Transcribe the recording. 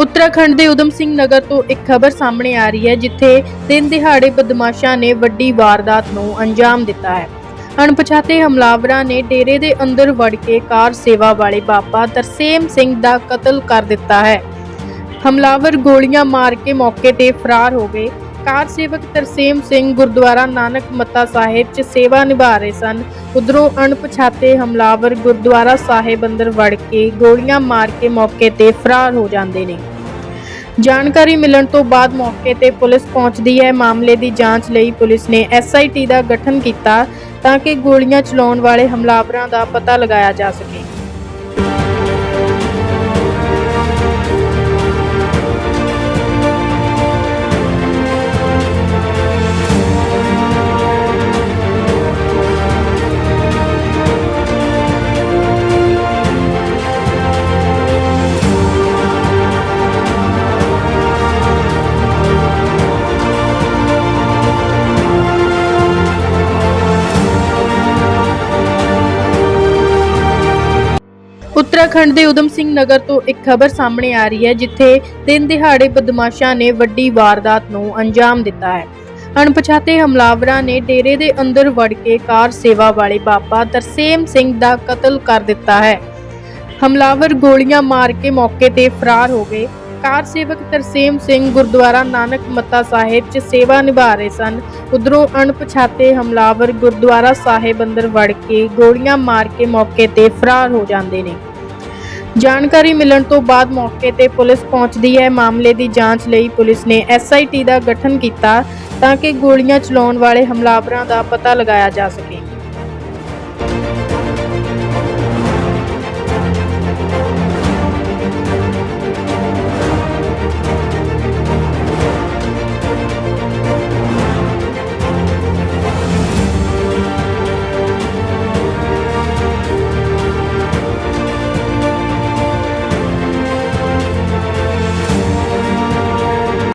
ਉੱਤਰਾਖੰਡ ਦੇ ਉਦਮ ਸਿੰਘ ਨਗਰ ਤੋਂ ਇੱਕ ਖਬਰ ਸਾਹਮਣੇ ਆ ਰਹੀ ਹੈ, ਜਿੱਥੇ ਦਿਨ ਦਿਹਾੜੇ ਬਦਮਾਸ਼ਾਂ ਨੇ ਵੱਡੀ ਵਾਰਦਾਤ ਨੂੰ ਅੰਜਾਮ ਦਿੱਤਾ ਹੈ। ਅਣਪਛਾਤੇ ਹਮਲਾਵਰਾਂ ਨੇ ਡੇਰੇ ਦੇ ਅੰਦਰ ਵੜ ਕੇ ਕਾਰ ਸੇਵਾ ਵਾਲੇ ਬਾਬਾ ਤਰਸੇਮ ਸਿੰਘ ਦਾ ਕਤਲ ਕਰ ਦਿੱਤਾ ਹੈ। ਹਮਲਾਵਰ ਗੋਲੀਆਂ ਮਾਰ ਕੇ ਮੌਕੇ ਤੇ ਫਰਾਰ ਹੋ ਗਏ। ਕਾਰ ਸੇਵਕ ਤਰਸੇਮ ਸਿੰਘ ਗੁਰਦੁਆਰਾ ਨਾਨਕ ਮੱਤਾ ਸਾਹਿਬ 'ਚ ਸੇਵਾ ਨਿਭਾ ਰਹੇ ਸਨ। ਉਧਰੋਂ ਅਣਪਛਾਤੇ ਹਮਲਾਵਰ ਗੁਰਦੁਆਰਾ ਸਾਹਿਬ ਅੰਦਰ ਵੜ ਕੇ ਗੋਲੀਆਂ ਮਾਰ ਕੇ ਮੌਕੇ ਤੇ ਫਰਾਰ ਹੋ ਜਾਂਦੇ ਨੇ। ਜਾਣਕਾਰੀ ਮਿਲਣ ਤੋਂ ਬਾਅਦ ਮੌਕੇ ਤੇ ਪੁਲਿਸ ਪਹੁੰਚਦੀ ਹੈ। ਮਾਮਲੇ ਦੀ ਜਾਂਚ ਲਈ ਪੁਲਿਸ ਨੇ ਐਸਆਈਟੀ ਦਾ ਗਠਨ ਕੀਤਾ ਤਾਂ ਕਿ ਗੋਲੀਆਂ ਚਲਾਉਣ ਵਾਲੇ ਹਮਲਾਵਰਾਂ ਦਾ ਪਤਾ ਲਗਾਇਆ ਜਾ ਸਕੇ। ਉੱਤਰਾਖੰਡ ਦੇ ਉਦਮ ਸਿੰਘ ਨਗਰ ਤੋਂ ਇੱਕ ਖਬਰ ਸਾਹਮਣੇ ਆ ਰਹੀ ਹੈ, ਜਿੱਥੇ ਦਿਨ ਦਿਹਾੜੇ ਬਦਮਾਸ਼ਾਂ ਨੇ ਵੱਡੀ ਵਾਰਦਾਤ ਨੂੰ ਅੰਜਾਮ ਦਿੱਤਾ ਹੈ। ਅਣਪਛਾਤੇ ਹਮਲਾਵਰਾਂ ਨੇ ਡੇਰੇ ਦੇ ਅੰਦਰ ਵੜ ਕੇ ਕਾਰ ਸੇਵਾ ਵਾਲੇ ਬਾਬਾ ਤਰਸੇਮ ਸਿੰਘ ਦਾ ਕਤਲ ਕਰ ਦਿੱਤਾ ਹੈ। ਹਮਲਾਵਰ ਗੋਲੀਆਂ ਮਾਰ ਕੇ ਮੌਕੇ ਤੇ ਫਰਾਰ ਹੋ ਗਏ। ਕਾਰ ਸੇਵਕ ਤਰਸੇਮ ਸਿੰਘ ਗੁਰਦੁਆਰਾ ਨਾਨਕ ਮੱਤਾ ਸਾਹਿਬ 'ਚ ਸੇਵਾ ਨਿਭਾ ਰਹੇ ਸਨ। ਉਧਰੋਂ ਅਣਪਛਾਤੇ ਹਮਲਾਵਰ ਗੁਰਦੁਆਰਾ ਸਾਹਿਬ ਅੰਦਰ ਵੜ ਕੇ ਗੋਲੀਆਂ ਮਾਰ ਕੇ ਮੌਕੇ ਤੇ ਫਰਾਰ ਹੋ ਜਾਂਦੇ ਨੇ। ਜਾਣਕਾਰੀ ਮਿਲਣ ਤੋਂ ਬਾਅਦ ਮੌਕੇ ਤੇ ਪੁਲਿਸ ਪਹੁੰਚਦੀ ਹੈ। ਮਾਮਲੇ ਦੀ ਜਾਂਚ ਲਈ ਪੁਲਿਸ ਨੇ ਐਸਆਈਟੀ ਦਾ ਗਠਨ ਕੀਤਾ ਤਾਂ ਕਿ ਗੋਲੀਆਂ ਚਲਾਉਣ ਵਾਲੇ ਹਮਲਾਵਰਾਂ ਦਾ ਪਤਾ ਲਗਾਇਆ ਜਾ ਸਕੇ।